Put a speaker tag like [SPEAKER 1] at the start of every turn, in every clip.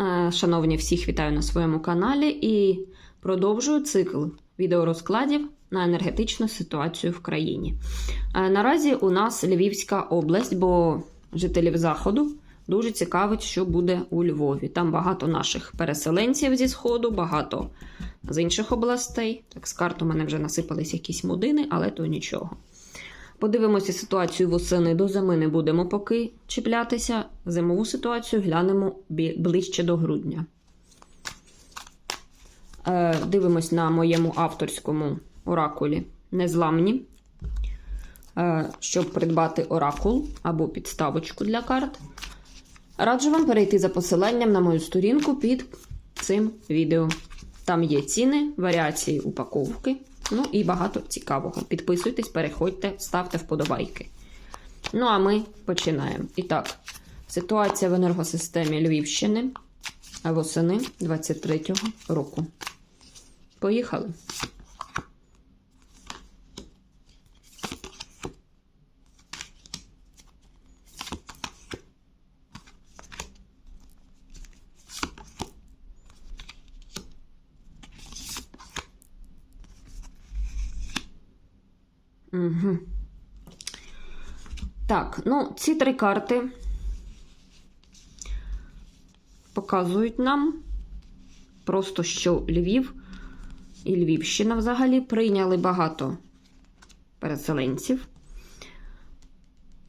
[SPEAKER 1] Е, Шановні, всіх вітаю на своєму каналі і продовжую цикл відеорозкладів на енергетичну ситуацію в країні. Е, Наразі у нас Львівська область, бо жителів Заходу дуже цікавить, що буде у Львові. Там багато наших переселенців зі Сходу, багато з інших областей. Так, з карт у мене вже насипались якісь мудини, але то нічого. Подивимося ситуацію восени до зими не будемо поки чіплятися. Зимову ситуацію глянемо ближче до грудня. Е, дивимось на моєму авторському оракулі Незламні. Е, щоб придбати оракул або підставочку для карт. Раджу вам перейти за посиланням на мою сторінку під цим відео. Там є ціни, варіації упаковки, ну і багато цікавого. Підписуйтесь, переходьте, ставте вподобайки. Ну, а ми починаємо. І так, ситуація в енергосистемі Львівщини восени 23-го року. Поїхали. Угу. Так, ну, ці три карти показують нам просто, що Львів і Львівщина взагалі прийняли багато переселенців,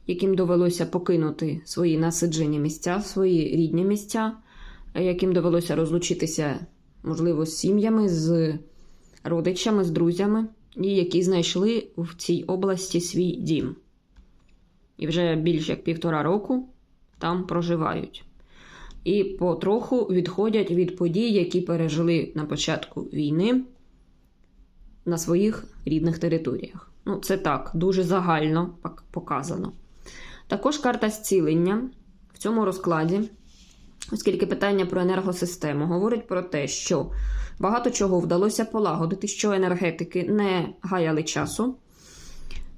[SPEAKER 1] яким довелося покинути свої насиджені місця, свої рідні місця, яким довелося розлучитися, можливо, з сім'ями, з родичами, з друзями, і які знайшли в цій області свій дім. І вже більше як півтора року там проживають. І потроху відходять від подій, які пережили на початку війни на своїх рідних територіях. Ну, це так, дуже загально показано. Також карта зцілення в цьому розкладі, оскільки питання про енергосистему говорить про те, що багато чого вдалося полагодити, що енергетики не гаяли часу,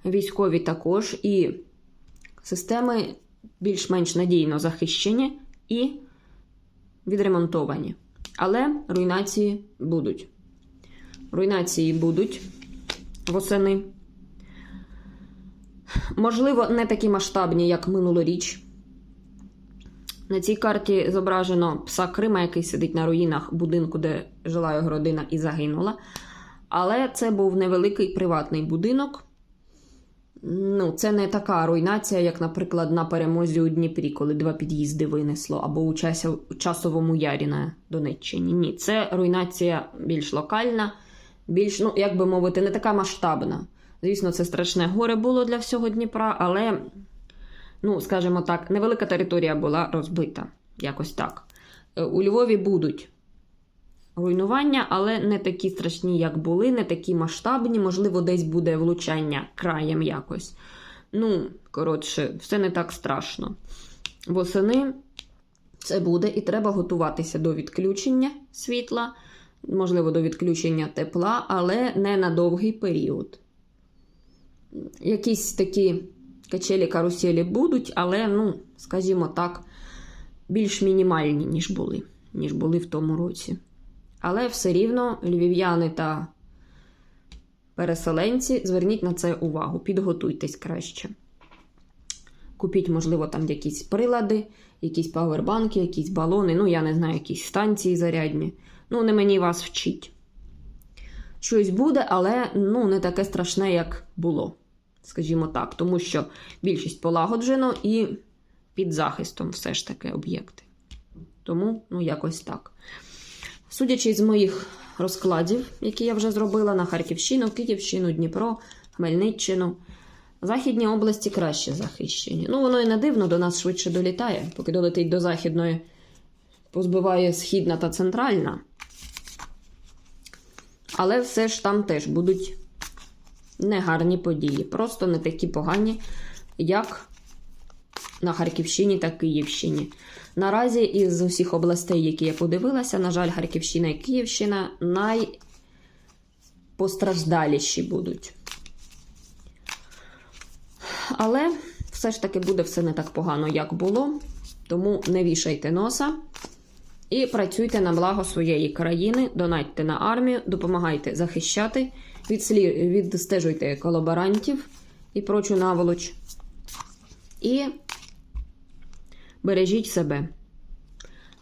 [SPEAKER 1] військові також, і системи більш-менш надійно захищені і відремонтовані. Але руйнації будуть. Руйнації будуть восени. Можливо, не такі масштабні, як минулоріч. На цій карті зображено пса Крима, який сидить на руїнах будинку, де жила його родина і загинула. Але це був невеликий приватний будинок. Ну, це не така руйнація, як, наприклад, на перемозі у Дніпрі, коли два під'їзди винесло, або у часовому ярі на Донеччині. Ні, це руйнація більш локальна, більш, ну, як би мовити, не така масштабна. Звісно, це страшне горе було для всього Дніпра, але, ну, скажімо так, невелика територія була розбита. Якось так. Е, У Львові будуть руйнування, але не такі страшні, як були, не такі масштабні. Можливо, десь буде влучання краєм якось. Ну, коротше, все не так страшно. Восени це буде, і треба готуватися до відключення світла, можливо, до відключення тепла, але не на довгий період. Якісь такі качелі каруселі будуть, але, ну, скажімо так, більш мінімальні, ніж були, ніж були в тому році. Але все рівно львів'яни та переселенці, зверніть на це увагу, підготуйтесь краще. Купіть, можливо, там якісь прилади, якісь павербанки, якісь балони, ну, я не знаю, якісь станції зарядні. Ну, не мені вас вчить. Щось буде, але ну, не таке страшне, як було, скажімо так, тому що більшість полагоджено і під захистом все ж таки об'єкти. Тому, ну, якось так. Судячи з моїх розкладів, які я вже зробила на Харківщину, Київщину, Дніпро, Хмельниччину, західні області краще захищені. Ну, воно і не дивно, до нас швидше долітає, поки долетить до західної, позбиває східна та центральна. Але все ж там теж будуть негарні події. Просто не такі погані, як на Харківщині та Київщині. Наразі із усіх областей, які я подивилася, на жаль, Харківщина і Київщина найпостраждаліші будуть. Але все ж таки буде все не так погано, як було. Тому не вішайте носа. І працюйте на благо своєї країни, донатьте на армію, допомагайте захищати, відслі... відстежуйте колаборантів і прочу наволоч. І бережіть себе.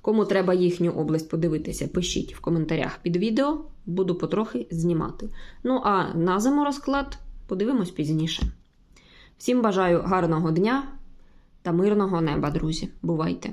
[SPEAKER 1] Кому треба їхню область подивитися, пишіть в коментарях під відео, буду потрохи знімати. Ну а на зиму розклад подивимось пізніше. Всім бажаю гарного дня та мирного неба, друзі. Бувайте!